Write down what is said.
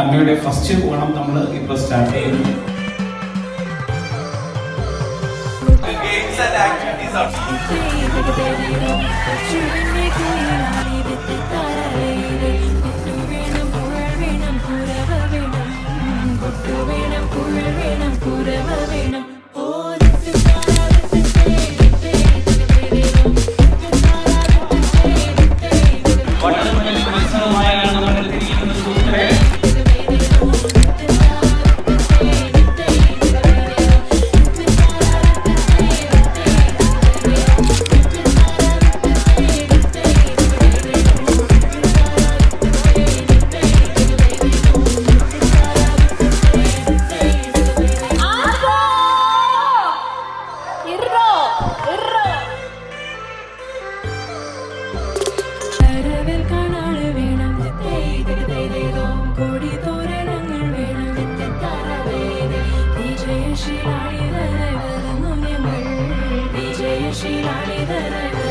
അമ്മയുടെ ഫസ്റ്റ് ഓണം നമ്മൾ ഇപ്പോൾ സ്റ്റാർട്ട് ചെയ്യുന്നു. ഗെയിംസ് ആൻഡ് ആക്ടിവിറ്റീസ് ആണ് மனிதரே